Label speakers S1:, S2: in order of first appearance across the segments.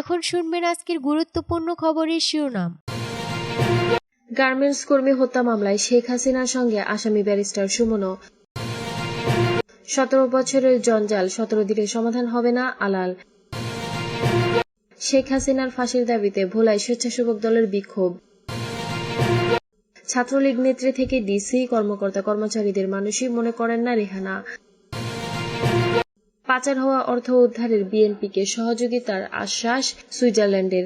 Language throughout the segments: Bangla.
S1: এখন শুনবেন আজকের গুরুত্বপূর্ণ খবরের শিরোনাম
S2: গার্মেন্টস কর্মী হত্যা মামলায় শেখ হাসিনার সঙ্গে আসামি ব্যারিস্টার সুমন সতেরো বছরের জঞ্জাল সতেরো দিনে সমাধান হবে না আলাল শেখ হাসিনার ফাঁসির দাবিতে ভোলায় স্বেচ্ছাসেবক দলের বিক্ষোভ ছাত্রলীগ নেত্রী থেকে ডিসি কর্মকর্তা কর্মচারীদের মানুষই মনে করেন না রেহানা পাচার হওয়া অর্থ উদ্ধারের বিএনপিকে সহযোগিতার আশ্বাস সুইজারল্যান্ডের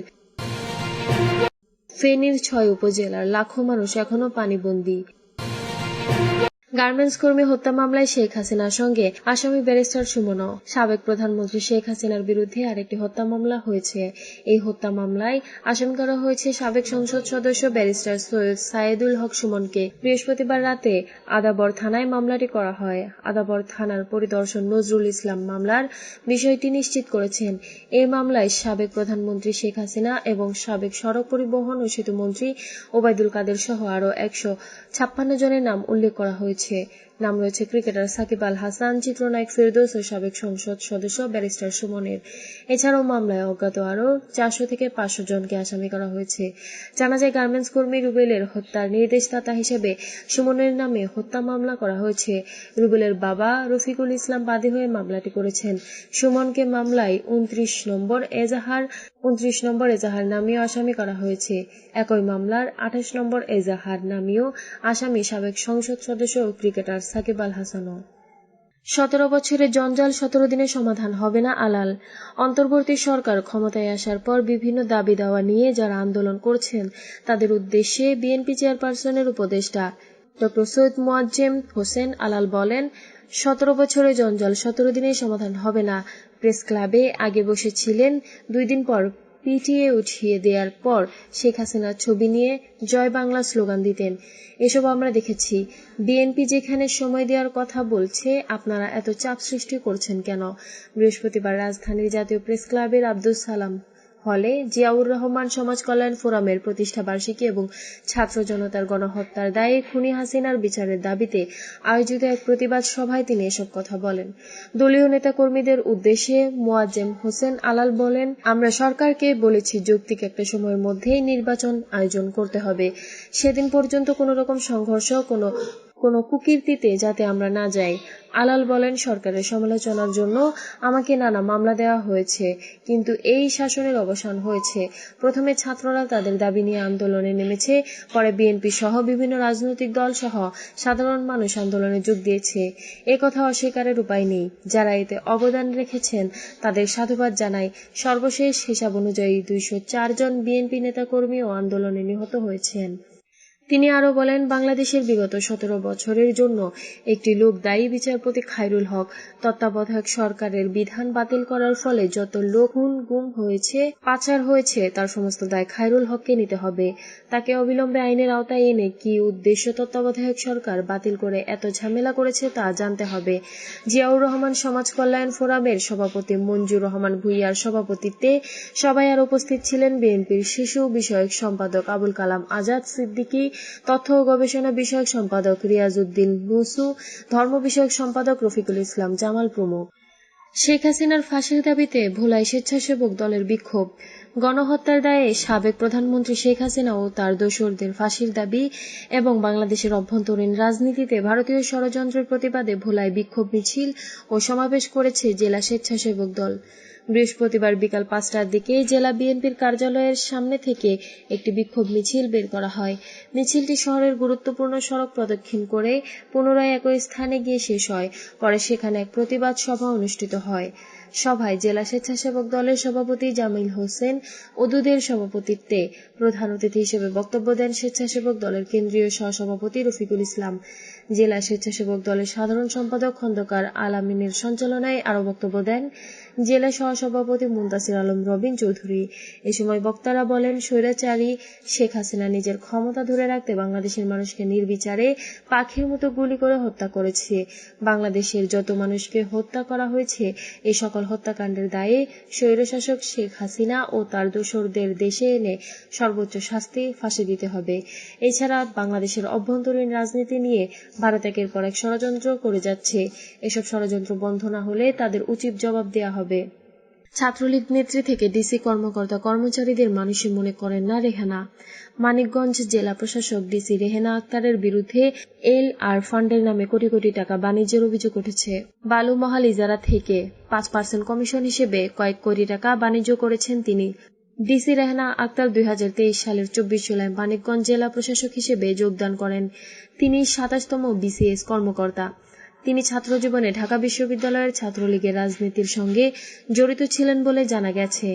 S2: ফেনীর ছয় উপজেলার লাখো মানুষ এখনো পানিবন্দী গার্মেন্টস কর্মী হত্যা মামলায় শেখ হাসিনার সঙ্গে আসামি ব্যারিস্টার সুমনও সাবেক প্রধানমন্ত্রী শেখ হাসিনার বিরুদ্ধে আরেকটি হত্যা মামলা হয়েছে এই হত্যা মামলায় আসামি করা হয়েছে সাবেক সংসদ সদস্য ব্যারিস্টার সৈয়দ সায়েদুল হক সুমনকে বৃহস্পতিবার রাতে আদাবর থানায় মামলাটি করা হয় আদাবর থানার পরিদর্শন নজরুল ইসলাম মামলার বিষয়টি নিশ্চিত করেছেন এই মামলায় সাবেক প্রধানমন্ত্রী শেখ হাসিনা এবং সাবেক সড়ক পরিবহন ও সেতু মন্ত্রী ওবায়দুল কাদের সহ আরও একশো ছাপ্পান্ন জনের নাম উল্লেখ করা হয়েছে রয়েছে নাম রয়েছে ক্রিকেটার সাকিব আল হাসান চিত্রনায়ক ফেরদৌস ও সাবেক সংসদ সদস্য ব্যারিস্টার সুমনের এছাড়াও মামলায় অজ্ঞাত আরও চারশো থেকে পাঁচশো জনকে আসামি করা হয়েছে জানা যায় গার্মেন্টস কর্মী রুবেলের হত্যার নির্দেশদাতা হিসেবে সুমনের নামে হত্যা মামলা করা হয়েছে রুবেলের বাবা রফিকুল ইসলাম বাদী হয়ে মামলাটি করেছেন সুমনকে মামলায় উনত্রিশ নম্বর এজাহার উনত্রিশ নম্বর এজাহার নামীয় আসামি করা হয়েছে একই মামলার আঠাশ নম্বর এজাহার নামীয় আসামি সাবেক সংসদ সদস্য ও ক্রিকেটার সাকিব আল হাসানও সতেরো বছরের জঞ্জাল সতেরো দিনে সমাধান হবে না আলাল অন্তর্বর্তী সরকার ক্ষমতায় আসার পর বিভিন্ন দাবি দাওয়া নিয়ে যারা আন্দোলন করছেন তাদের উদ্দেশ্যে বিএনপি চেয়ারপারসনের উপদেষ্টা ডক্টর সৈয়দ মোয়াজ্জেম হোসেন আলাল বলেন সতেরো বছরের জঞ্জাল সতেরো দিনে সমাধান হবে না প্রেস ক্লাবে আগে বসেছিলেন দুই দিন পর পিটিয়ে উঠিয়ে দেওয়ার পর শেখ হাসিনার ছবি নিয়ে জয় বাংলা স্লোগান দিতেন এসব আমরা দেখেছি বিএনপি যেখানে সময় দেওয়ার কথা বলছে আপনারা এত চাপ সৃষ্টি করছেন কেন বৃহস্পতিবার রাজধানীর জাতীয় প্রেস ক্লাবের আব্দুল সালাম হলে জিয়াউর রহমান সমাজ কল্যাণ ফোরামের প্রতিষ্ঠাবার্ষিকী এবং ছাত্র জনতার গণহত্যার দায়ে খুনি হাসিনার বিচারের দাবিতে আয়োজিত এক প্রতিবাদ সভায় তিনি এসব কথা বলেন দলীয় নেতাকর্মীদের উদ্দেশ্যে মোয়াজ্জেম হোসেন আলাল বলেন আমরা সরকারকে বলেছি যৌক্তিক একটা সময়ের মধ্যেই নির্বাচন আয়োজন করতে হবে সেদিন পর্যন্ত কোনো রকম সংঘর্ষ কোনো কোনো কুকীর্তিতে যাতে আমরা না যাই আলাল বলেন সরকারের সমালোচনার জন্য আমাকে নানা মামলা দেওয়া হয়েছে কিন্তু এই শাসনের অবসান হয়েছে প্রথমে ছাত্ররা তাদের দাবি নিয়ে আন্দোলনে নেমেছে পরে বিএনপি সহ বিভিন্ন রাজনৈতিক দল সহ সাধারণ মানুষ আন্দোলনে যোগ দিয়েছে এ কথা অস্বীকারের উপায় নেই যারা এতে অবদান রেখেছেন তাদের সাধুবাদ জানাই সর্বশেষ হিসাব অনুযায়ী দুইশো জন বিএনপি নেতাকর্মী ও আন্দোলনে নিহত হয়েছেন তিনি আরও বলেন বাংলাদেশের বিগত সতেরো বছরের জন্য একটি লোক দায়ী বিচারপতি খায়রুল হক তত্ত্বাবধায়ক সরকারের বিধান বাতিল করার ফলে যত লোক খুন গুম হয়েছে পাচার হয়েছে তার সমস্ত দায় খায়রুল হককে নিতে হবে তাকে অবিলম্বে আইনের আওতায় এনে কি উদ্দেশ্য তত্ত্বাবধায়ক সরকার বাতিল করে এত ঝামেলা করেছে তা জানতে হবে জিয়াউর রহমান সমাজ কল্যাণ ফোরামের সভাপতি মঞ্জুর রহমান ভুইয়ার সভাপতিত্বে সবাই আর উপস্থিত ছিলেন বিএনপির শিশু বিষয়ক সম্পাদক আবুল কালাম আজাদ সিদ্দিকী তথ্য ও গবেষণা বিষয়ক সম্পাদক রিয়াজউদ্দিন মুসু ধর্ম বিষয়ক সম্পাদক রফিকুল ইসলাম জামাল প্রমুখ শেখ হাসিনার ফাঁসির দাবিতে ভোলায় স্বেচ্ছাসেবক দলের বিক্ষোভ গণহত্যার দায়ে সাবেক প্রধানমন্ত্রী শেখ হাসিনা ও তার দোষরদের ফাঁসির দাবি এবং বাংলাদেশের অভ্যন্তরীণ রাজনীতিতে ভারতীয় ষড়যন্ত্রের প্রতিবাদে ভোলায় বিক্ষোভ মিছিল ও সমাবেশ করেছে জেলা স্বেচ্ছাসেবক দল বৃহস্পতিবার বিকাল পাঁচটার দিকে জেলা বিএনপির কার্যালয়ের সামনে থেকে একটি বিক্ষোভ মিছিল বের করা হয় মিছিলটি শহরের গুরুত্বপূর্ণ সড়ক প্রদক্ষিণ করে পুনরায় একই স্থানে গিয়ে শেষ হয় পরে সেখানে এক প্রতিবাদ সভা অনুষ্ঠিত হয় সভায় জেলা স্বেচ্ছাসেবক দলের সভাপতি জামিল হোসেন ওদুদের সভাপতিত্বে প্রধান অতিথি হিসেবে বক্তব্য দেন স্বেচ্ছাসেবক দলের কেন্দ্রীয় সহসভাপতি রফিকুল ইসলাম জেলা স্বেচ্ছাসেবক দলের সাধারণ সম্পাদক খন্দকার আলামিনের সঞ্চালনায় আরও বক্তব্য দেন জেলা সহসভাপতি মুন্তাসির আলম রবিন চৌধুরী এ সময় বক্তারা বলেন স্বৈরাচারী শেখ হাসিনা নিজের ক্ষমতা ধরে রাখতে বাংলাদেশের মানুষকে নির্বিচারে পাখির মতো গুলি করে হত্যা করেছে বাংলাদেশের যত মানুষকে হত্যা করা হয়েছে এ সকল সকল হত্যাকাণ্ডের দায়ে স্বৈরশাসক শেখ হাসিনা ও তার দোসরদের দেশে এনে সর্বোচ্চ শাস্তি ফাঁসি দিতে হবে এছাড়া বাংলাদেশের অভ্যন্তরীণ রাজনীতি নিয়ে ভারত একের পর এক ষড়যন্ত্র করে যাচ্ছে এসব ষড়যন্ত্র বন্ধ না হলে তাদের উচিত জবাব দেয়া হবে ছাত্রলীগ নেত্রী থেকে ডিসি কর্মকর্তা কর্মচারীদের মানুষই মনে করেন না রেহানা মানিকগঞ্জ জেলা প্রশাসক ডিসি রেহানা আক্তারের বিরুদ্ধে এল আর ফান্ডের নামে কোটি কোটি টাকা বাণিজ্যের অভিযোগ উঠেছে বালুমহাল ইজারা থেকে পাঁচ পার্সেন্ট কমিশন হিসেবে কয়েক কোটি টাকা বাণিজ্য করেছেন তিনি ডিসি রেহানা আক্তার দুই সালের চব্বিশ জুলাই মানিকগঞ্জ জেলা প্রশাসক হিসেবে যোগদান করেন তিনি সাতাশতম বিসিএস কর্মকর্তা তিনি ছাত্রজীবনে ঢাকা বিশ্ববিদ্যালয়ের ছাত্রলীগের রাজনীতির সঙ্গে জড়িত ছিলেন বলে জানা গেছে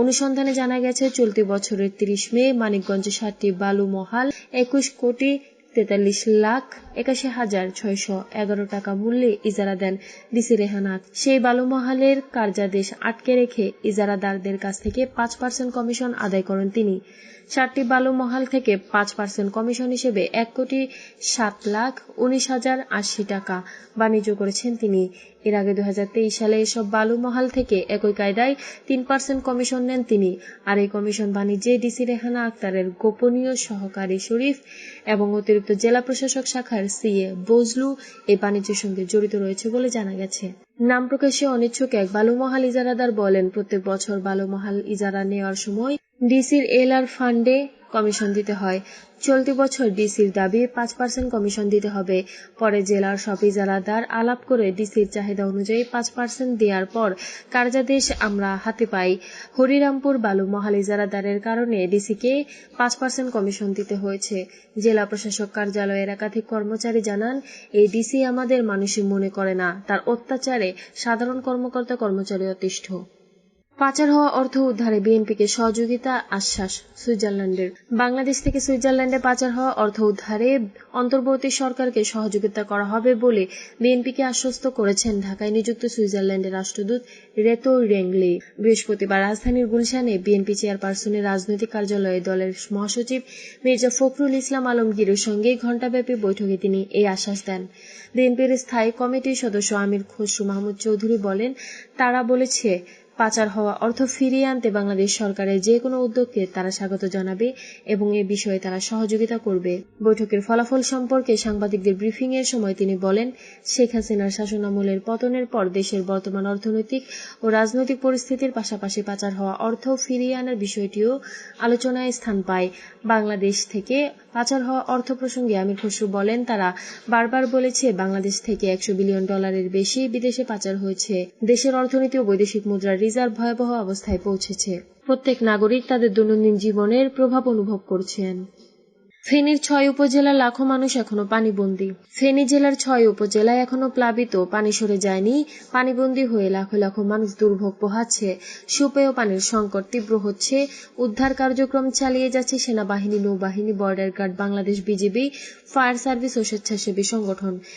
S2: অনুসন্ধানে জানা গেছে চলতি বছরের তিরিশ মে মানিকগঞ্জে সাতটি বালু মহাল একুশ কোটি তেতাল্লিশ লাখ একাশি হাজার ছয়শ এগারো টাকা মূল্যে ইজারা দেন ডিসি রেহানাত সেই বালুমহালের কার্যাদেশ আটকে রেখে ইজারাদারদের কাছ থেকে পাঁচ পার্সেন্ট কমিশন আদায় করেন তিনি সাতটি বালুমহাল থেকে পাঁচ পার্সেন্ট কমিশন হিসেবে এক কোটি সাত লাখ উনিশ হাজার আশি টাকা বাণিজ্য করেছেন তিনি এর আগে দু সালে এসব বালুমহাল থেকে একই কায়দায় তিন পার্সেন্ট কমিশন নেন তিনি আর এই কমিশন বাণিজ্যে ডিসি রেহানা আক্তারের গোপনীয় সহকারী শরীফ এবং অতিরিক্ত জেলা প্রশাসক শাখার সিএ বজলু এই বাণিজ্যের সঙ্গে জড়িত রয়েছে বলে জানা গেছে নাম প্রকাশে অনিচ্ছুক এক বালুমহাল ইজারাদার বলেন প্রত্যেক বছর বালুমহাল ইজারা নেওয়ার সময় ডিসির এল আর ফান্ডে কমিশন দিতে হয় চলতি বছর ডিসির দাবি পাঁচ পার্সেন্ট কমিশন দিতে হবে পরে জেলার সব ইজারাদার আলাপ করে ডিসির চাহিদা অনুযায়ী পাঁচ পার্সেন্ট দেওয়ার পর কার্যাদেশ আমরা হাতে পাই হরিরামপুর বালু মহাল ইজারাদারের কারণে ডিসিকে পাঁচ পার্সেন্ট কমিশন দিতে হয়েছে জেলা প্রশাসক কার্যালয়ের একাধিক কর্মচারী জানান এই ডিসি আমাদের মানুষই মনে করে না তার অত্যাচারে সাধারণ কর্মকর্তা কর্মচারী অতিষ্ঠ পাচার হওয়া অর্থ উদ্ধারে বিএনপিকে সহযোগিতা আশ্বাস সুইজারল্যান্ডের বাংলাদেশ থেকে সুইজারল্যান্ডে পাচার হওয়া অর্থ উদ্ধারে অন্তর্বর্তী সরকারকে সহযোগিতা করা হবে বলে বিএনপিকে আশ্বস্ত করেছেন ঢাকায় নিযুক্ত সুইজারল্যান্ডের রাষ্ট্রদূত রেতো রেংলি বৃহস্পতিবার রাজধানীর গুলশানে বিএনপি চেয়ারপারসনের রাজনৈতিক কার্যালয়ে দলের মহাসচিব মির্জা ফখরুল ইসলাম আলমগীরের সঙ্গে ঘণ্টাব্যাপী বৈঠকে তিনি এই আশ্বাস দেন বিএনপির স্থায়ী কমিটির সদস্য আমির খসরু মাহমুদ চৌধুরী বলেন তারা বলেছে পাচার হওয়া অর্থ ফিরিয়ে আনতে বাংলাদেশ সরকারের যে কোনো উদ্যোগকে তারা স্বাগত জানাবে এবং এ বিষয়ে তারা সহযোগিতা করবে বৈঠকের ফলাফল সম্পর্কে সাংবাদিকদের ব্রিফিং এর সময় তিনি বলেন শেখ হাসিনার শাসনামলের পতনের পর দেশের বর্তমান অর্থনৈতিক ও রাজনৈতিক পরিস্থিতির পাশাপাশি পাচার হওয়া অর্থ ফিরিয়ে আনার বিষয়টিও আলোচনায় স্থান পায় বাংলাদেশ থেকে পাচার হওয়া অর্থ প্রসঙ্গে আমির খসরু বলেন তারা বারবার বলেছে বাংলাদেশ থেকে একশো বিলিয়ন ডলারের বেশি বিদেশে পাচার হয়েছে দেশের অর্থনীতি ও বৈদেশিক মুদ্রার রিজার্ভ ভয়াবহ অবস্থায় পৌঁছেছে প্রত্যেক নাগরিক তাদের দৈনন্দিন জীবনের প্রভাব অনুভব করছেন ফেনীর ছয় উপজেলার লাখো মানুষ এখনো পানিবন্দী ফেনী জেলার ছয় উপজেলায় এখনো প্লাবিত পানি সরে যায়নি পানিবন্দী হয়ে লাখো লাখো মানুষ দুর্ভোগ পোহাচ্ছে সুপেয় পানির সংকট তীব্র হচ্ছে উদ্ধার কার্যক্রম চালিয়ে যাচ্ছে সেনাবাহিনী নৌবাহিনী border guard Bangladesh BGB fire service ও স্বেচ্ছাসেবী সংগঠন